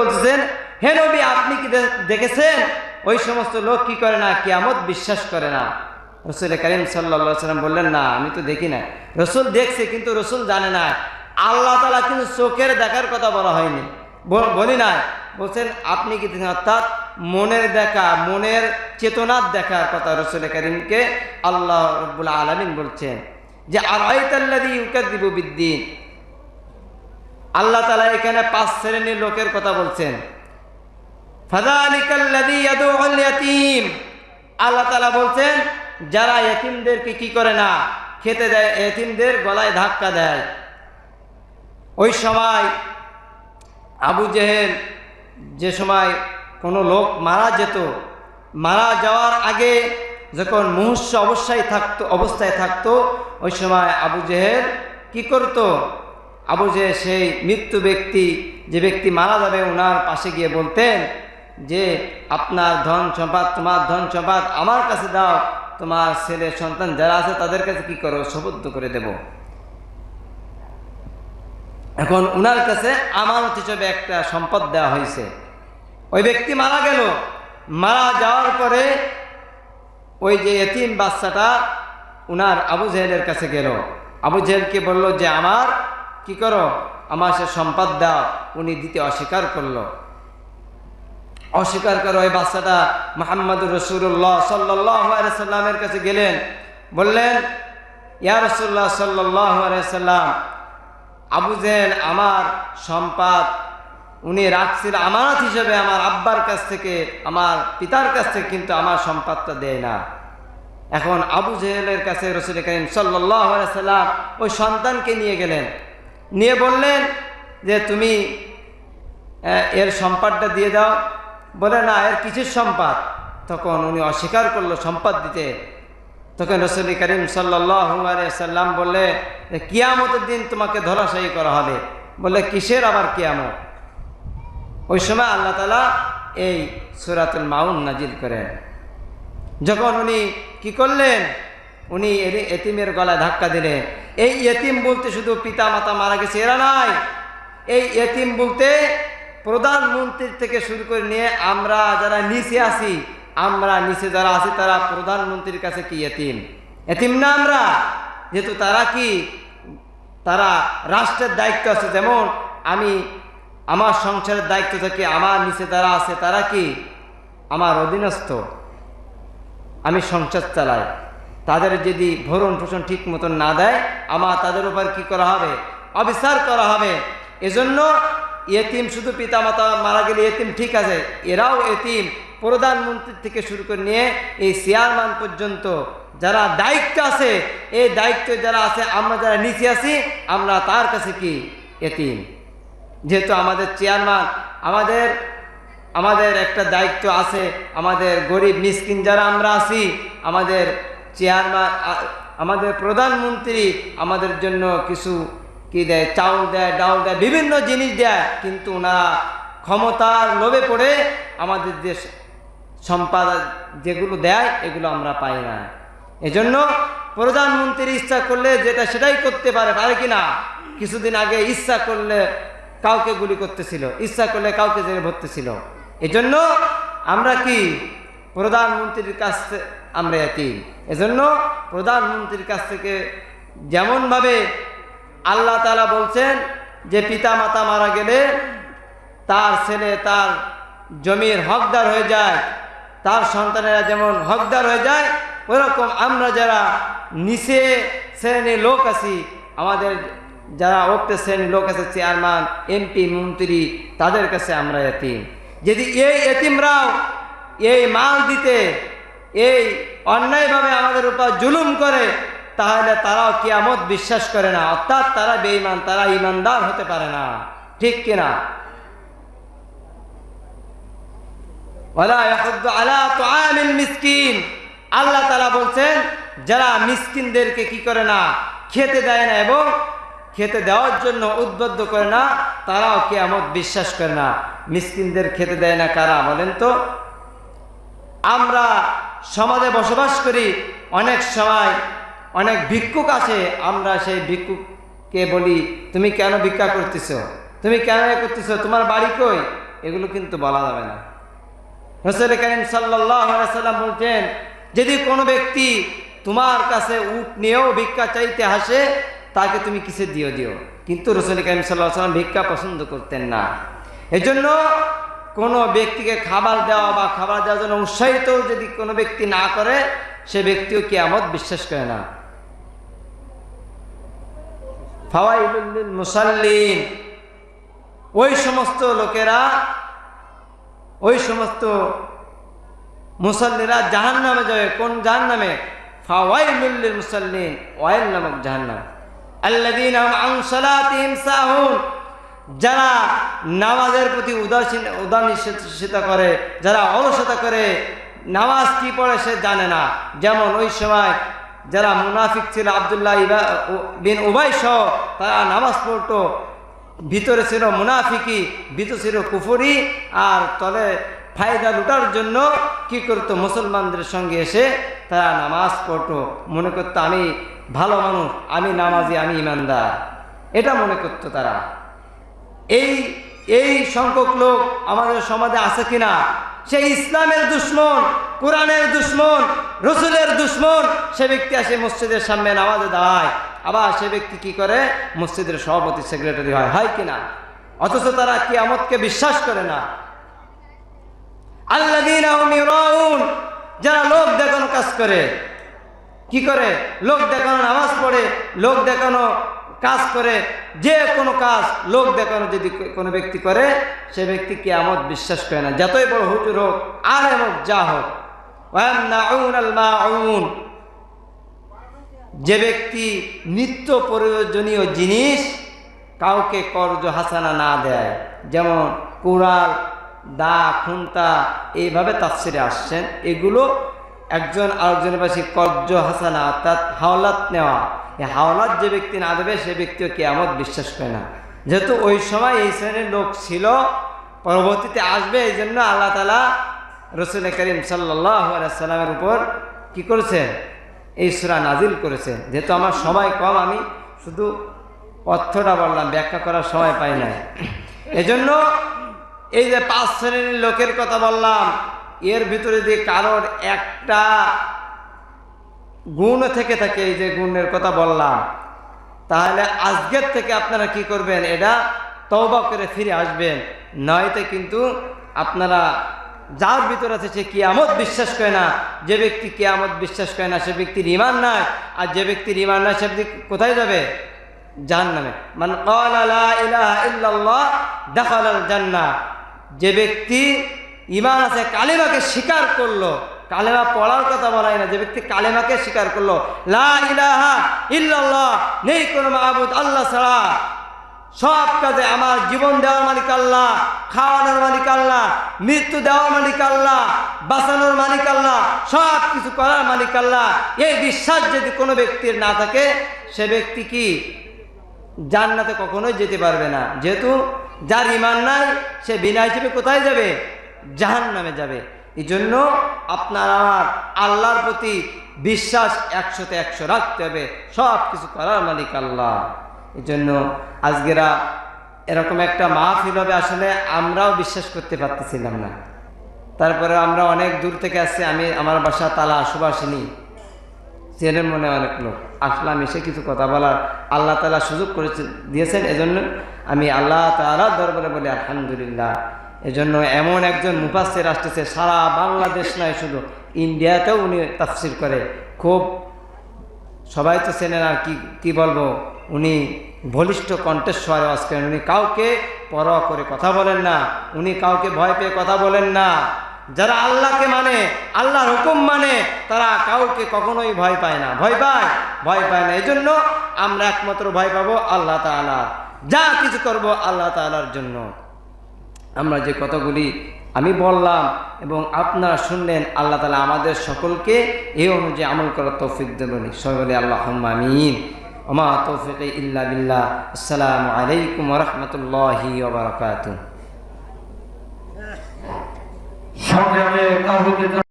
বলতেছেন, হে নবী, আপনি কি দেখেছেন? ওই সমস্ত লোক কি করে না? কিয়ামত বিশ্বাস করে না। রসুল করিম সাল্লা সাল্লাম বললেন, না, আমি তো দেখি না রসুল দেখছে, কিন্তু রসুল জানে না। আল্লাহ তালা কিন্তু চোখের দেখার কথা বলা হয়নি। বলি না বলছেন, আপনি কি দেখেন অর্থাৎ মনের দেখা, মনের চেতনার দেখার কথা রসুল করিমকে আল্লাহ রব্বুল আলমিন বলছেন যে আর বিদ্দিন? আল্লাহ তালা এখানে পাঁচ শ্রেণির লোকের কথা বলছেন। আল্লাহ তালা বলছেন, যারা এতিমদেরকে কি করে না, খেতে দেয় এতিমদের গলায় ধাক্কা দেয়। ওই সময় আবু জেহেল যে সময় কোনো লোক মারা যেত, মারা যাওয়ার আগে যখন মুহূর্ষ অবস্থায় থাকতো অবস্থায় থাকতো, ওই সময় আবু জেহেল কি করতো? আবু জেহেল সেই মৃত্যু ব্যক্তি, যে ব্যক্তি মারা যাবে ওনার পাশে গিয়ে বলতেন যে, আপনার ধন সম্পাদ, তোমার ধন সম্পাদ আমার কাছে দাও। তোমার ছেলে, সন্তান যারা আছে, তাদের কাছে কি করো? সবুদ্ধ করে দেবো। এখন উনার কাছে আমানত হিসেবে একটা সম্পদ দেওয়া হয়েছে। ওই ব্যক্তি মারা গেল। মারা যাওয়ার পরে ওই যে এতিম বাচ্চাটা উনার আবু জেহেলের কাছে গেল। আবু জেহেলকে বলল যে, আমার কি করো? আমার সে সম্পদ দাও। উনি দিতে অস্বীকার করল। অস্বীকার করে ওই বাচ্চাটা মোহাম্মদুর রসুল্লাহ সাল্লাহ সাল্লামের কাছে গেলেন। বললেন, ইয়া রসুল্লাহ সাল্লাহ সাল্লাম, আবু জেহেল আমার সম্পাদ উনি রাখছিল আমানত হিসেবে আমার আব্বার কাছ থেকে, আমার পিতার কাছ থেকে কিন্তু আমার সম্পাদটা দেয় না। এখন আবু জেহেলের কাছে রসুল করিম সাল্লাহ সাল্লাম ওই সন্তানকে নিয়ে গেলেন। নিয়ে বললেন যে তুমি এর সম্পাদটা দিয়ে দাও। বলে, না, এর কিছুর সম্পাদ? তখন উনি অস্বীকার করল সম্পাদ দিতে। তখন রসুল করিম সাল্লাম বললে কিয়ামতের দিন তোমাকে ধরাশায়ী করা হবে। বললে, কিসের আবার কিয়ামত? ওই সময় আল্লাহ তালা এই সুরাতুল মাউন নাজিল করেন। যখন উনি কি করলেন, উনি এতিমের গলায় ধাক্কা দিলেন। এই এতিম বলতে শুধু পিতা মাতা মারা গেছে, এরা নাই। এই এতিম বলতে প্রধানমন্ত্রীর থেকে শুরু করে নিয়ে আমরা যারা নিচে আছি, আমরা নিচে যারা আছি, তারা প্রধানমন্ত্রীর কাছে কি এতিম এতিম না আমরা? যেহেতু তারা কি? তারা রাষ্ট্রের দায়িত্ব আছে। যেমন আমি আমার সংসারের দায়িত্ব থেকে আমার নিচে যারা আছে, তারা কি? আমার অধীনস্থ। আমি সংসার চালাই। তাদের যদি ভরণ পোষণ ঠিক মতন না দেয় আমার তাদের উপর কি করা হবে? অবিচার করা হবে। এজন্য এতিম, শুধু পিতামাতা মারা গেলে এতিম ঠিক আছে। এরাও এতিম। প্রধানমন্ত্রী থেকে শুরু করে নিয়ে এই চেয়ারম্যান পর্যন্ত যারা দায়িত্ব আছে, এই দায়িত্ব যারা আছে, আমরা যারা নিচে আছি, আমরা তার কাছে কি? এতিম। যেহেতু আমাদের চেয়ারম্যান, আমাদের আমাদের একটা দায়িত্ব আছে। আমাদের গরিব, মিসকিন যারা আমরা আছি, আমাদের চেয়ারম্যান আমাদের প্রধানমন্ত্রী আমাদের জন্য কিছু কি দেয়, চাউল দেয় ডাউল দেয়, বিভিন্ন জিনিস দেয়, কিন্তু ওনারা ক্ষমতার লোভে পড়ে আমাদের দেশ সম্পাদ যেগুলো দেয়, এগুলো আমরা পাই না। এজন্য প্রধানমন্ত্রী ইচ্ছা করলে যেটা সেটাই করতে পারে পারে কি না কিছুদিন আগে ইচ্ছা করলে কাউকে গুলি করতেছিল, ইচ্ছা করলে কাউকে জেলে ভরতেছিল। এজন্য আমরা কি প্রধানমন্ত্রীর কাছ আমরা একই এজন্য প্রধানমন্ত্রীর কাছ থেকে যেমনভাবে আল্লাহ তালা বলছেন যে পিতা মাতা মারা গেলে তার ছেলে, তার জমির হকদার হয়ে যায়, তার সন্তানেরা যেমন হকদার হয়ে যায় ওরকম আমরা যারা নিচে শ্রেণির লোক আছি, আমাদের যারা ওপরে শ্রেণির লোক আছে, চেয়ারম্যান, এমপি, মন্ত্রী, তাদের কাছে আমরা এতিম যদি এই এতিমরাও এই মাল দিতে এই অন্যায়ভাবে আমাদের উপর জুলুম করে, তাহলে তারাও কিয়ামত বিশ্বাস করে না। অর্থাৎ তারা বেঈমান, তারা ইমানদার হতে পারে না। ঠিক কিনা? আল্লাহ তাআলা বলছেন, যারা মিসকিনদেরকে কি করে না, খেতে দেয় না এবং খেতে দেওয়ার জন্য উদ্বুদ্ধ করে না, তারাও কিয়ামত বিশ্বাস করে না। মিসকিনদের খেতে দেয় না কারা, বলেন তো? আমরা সমাজে বসবাস করি, অনেক সময় অনেক ভিক্ষুক আছে আমরা সেই ভিক্ষুককে বলি, তুমি কেন ভিক্ষা করতেছ? তুমি কেন করতেছ? তোমার বাড়ি কই? এগুলো কিন্তু বলা যাবে না। রসুল করিম সাল্লাম বলছেন যদি কোনো ব্যক্তি তোমার কাছে উঠ নিয়েও ভিক্ষা চাইতে আসে, তাকে তুমি কিসে দিও দিও? কিন্তু রসুল করিম সাল্লাহ সাল্লাম ভিক্ষা পছন্দ করতেন না। এজন্য কোনো ব্যক্তিকে খাবার দেওয়া বা খাবার দেওয়ার জন্য উৎসাহিত যদি কোনো ব্যক্তি না করে, সে ব্যক্তিও কিয়ামত বিশ্বাস করে না। ফাওয়াইলুল মুসাল্লিন। ওই সমস্ত লোকেরা, ওই সমস্ত মুসল্লিরা জাহান নামে যাবে। কোন জাহান নামে ফাওয়াইলুল মুসাল্লিন, ওয়াইল নামক জাহান্নাম। আল্লাযীনা হুম আন যারা নামাজের প্রতি উদাসীন, উদাসীনতা করে, যারা অলসতা করে, নামাজ কি পড়ে সে জানে না। যেমন ওই সময় যারা মুনাফিক ছিল আবদুল্লাহ বিন উবাই সহ তারা নামাজ পড়তো। ভিতরে ছিল মুনাফিকি, ভিতরে ছিল কুফুরি, আর তলে ফায়দা লুটার জন্য কি করতো? মুসলমানদের সঙ্গে এসে তারা নামাজ পড়তো। মনে করতো, আমি ভালো মানুষ, আমি নামাজি, আমি ইমানদার। এটা মনে করতো তারা। এই এই সংখ্যক লোক আমাদের সমাজে আছে কিনা? সেই ইসলামের দুশ্মন, কোরআনের দুশ্মন, রসুলের দুশ্মন। সে ব্যক্তি আসে মসজিদের সামনে নামাজে দাঁড়ায়। আবার সে ব্যক্তি কি করে? মসজিদের সভাপতি সেক্রেটারি হয়। হয় কিনা? অথচ তারা কিয়ামতকে বিশ্বাস করে না। আল্লাহ যারা লোক দেখানো কাজ করে, কি করে? লোক দেখানো নামাজ পড়ে, লোক দেখানো কাজ করে, যে কোনো কাজ লোক দেখানো যদি কোনো ব্যক্তি করে, সে ব্যক্তি কি আমদ বিশ্বাস করে না। যতই বড় হুজুর হোক আর হোক, যা হোক। যে ব্যক্তি নিত্য প্রয়োজনীয় জিনিস কাউকে কর্জ হাসানা না দেয়, যেমন কুড়াল, দা, খুন্তা, এইভাবে তার তাফসিরে আসছেন, এগুলো একজন আরেকজনের পাশে কর্জ হাসানা, অর্থাৎ হাওলাত নেওয়া। হাওলাত যে ব্যক্তি না দেবে, সে ব্যক্তিও কেয়ামত বিশ্বাস করে না। যেহেতু ওই সময় এই শ্রেণির লোক ছিল, পরবর্তীতে আসবে, এই জন্য আল্লাহ তালা রসুল করিম সাল্লামের উপর কি করেছেন এই সুরা নাজিল করেছেন যেহেতু আমার সময় কম, আমি শুধু অর্থটা বললাম, ব্যাখ্যা করার সময় পাই না এজন্য এই যে পাঁচ শ্রেণির লোকের কথা বললাম, এর ভিতরে যে কারোর একটা গুণ থেকে থাকে এই যে গুণের কথা বললাম। তাহলে আজকের থেকে আপনারা কি করবেন? এটা তওবা করে ফিরে আসবেন। নয়তে কিন্তু আপনারা যার ভিতরে আছে সে কিয়ামত বিশ্বাস করে না, যে ব্যক্তি কিয়ামত বিশ্বাস করে না, সে ব্যক্তির ইমান নাই, আর যে ব্যক্তির ইমান নাই, সে ব্যক্তি কোথায় যাবে? জাহান নামে মানে দেখাল জান্না যে ব্যক্তি ইমান আছে, কালিমাকে স্বীকার করল কালেমা পড়ার কথা বলাই না। যে ব্যক্তি কালেমাকে স্বীকার করল, লা নেই কোনো মাহবুদ আল্লাহ ছাড়া। সব কাজে আমার জীবন দেওয়ার মালিক আল্লাহ, খাওয়ানোর মালিক আল্লাহ, মৃত্যু দেওয়ার মালিক আল্লাহ, বাঁচানোর মালিক আল্লাহ, সব কিছু করার মালিক আল্লাহ। এই বিশ্বাস যদি কোনো ব্যক্তির না থাকে, সে ব্যক্তি কি জান্নাতে কখনোই যেতে পারবে না। যেহেতু যার ইমান নাই, সে বিনা হিসেবে কোথায় যাবে? জাহান নামে যাবে। এই জন্য আপনার আমার আল্লাহর প্রতি বিশ্বাস একশোতে একশো রাখতে হবে সব কিছু করার মালিক আল্লাহ। এই জন্য আজকেরা এরকম একটা মাহফিল হবে, আসলে আমরাও বিশ্বাস করতে পারতেছিলাম না। তারপরে আমরা অনেক দূর থেকে আসছি, আমি, আমার বাসা তালা সুবাসিনী চেনের মনে অনেক লোক আসলাম, এসে কিছু কথা বলার আল্লাহ তালা সুযোগ করেছে, দিয়েছেন। এজন্য আমি আল্লাহ তালার দরবারে বলি, আলহামদুলিল্লাহ। এজন্য এমন একজন মুফাসের আসতেছে, সারা বাংলাদেশ নয়, শুধু ইন্ডিয়াতেও উনি তাফসির করে। খুব সবাই তো চেনেন আর কি কি বলব? উনি বলিষ্ঠ কণ্ঠেশ্বরে আওয়াজ করেন। উনি কাউকে পরোয়া করে কথা বলেন না, উনি কাউকে ভয় পেয়ে কথা বলেন না। যারা আল্লাহকে মানে আল্লাহর হুকুম মানে তারা কাউকে কখনোই ভয় পায় না। ভয় পায় ভয় পায় না। এই জন্য আমরা একমাত্র ভয় পাবো আল্লাহ তালার যা কিছু করব আল্লাহ তালার জন্য। আমরা যে কথাগুলি আমি বললাম এবং আপনারা শুনলেন, আল্লাহ তালা আমাদের সকলকে এই অনুযায়ী আমল করার তৌফিক দেবেন সকলে আল্লাহ আমিন। ওমা তৌফিক ইল্লা বিল্লাহ। আসসালামু আলাইকুম রহমতুল্লাহি সংগ্রামে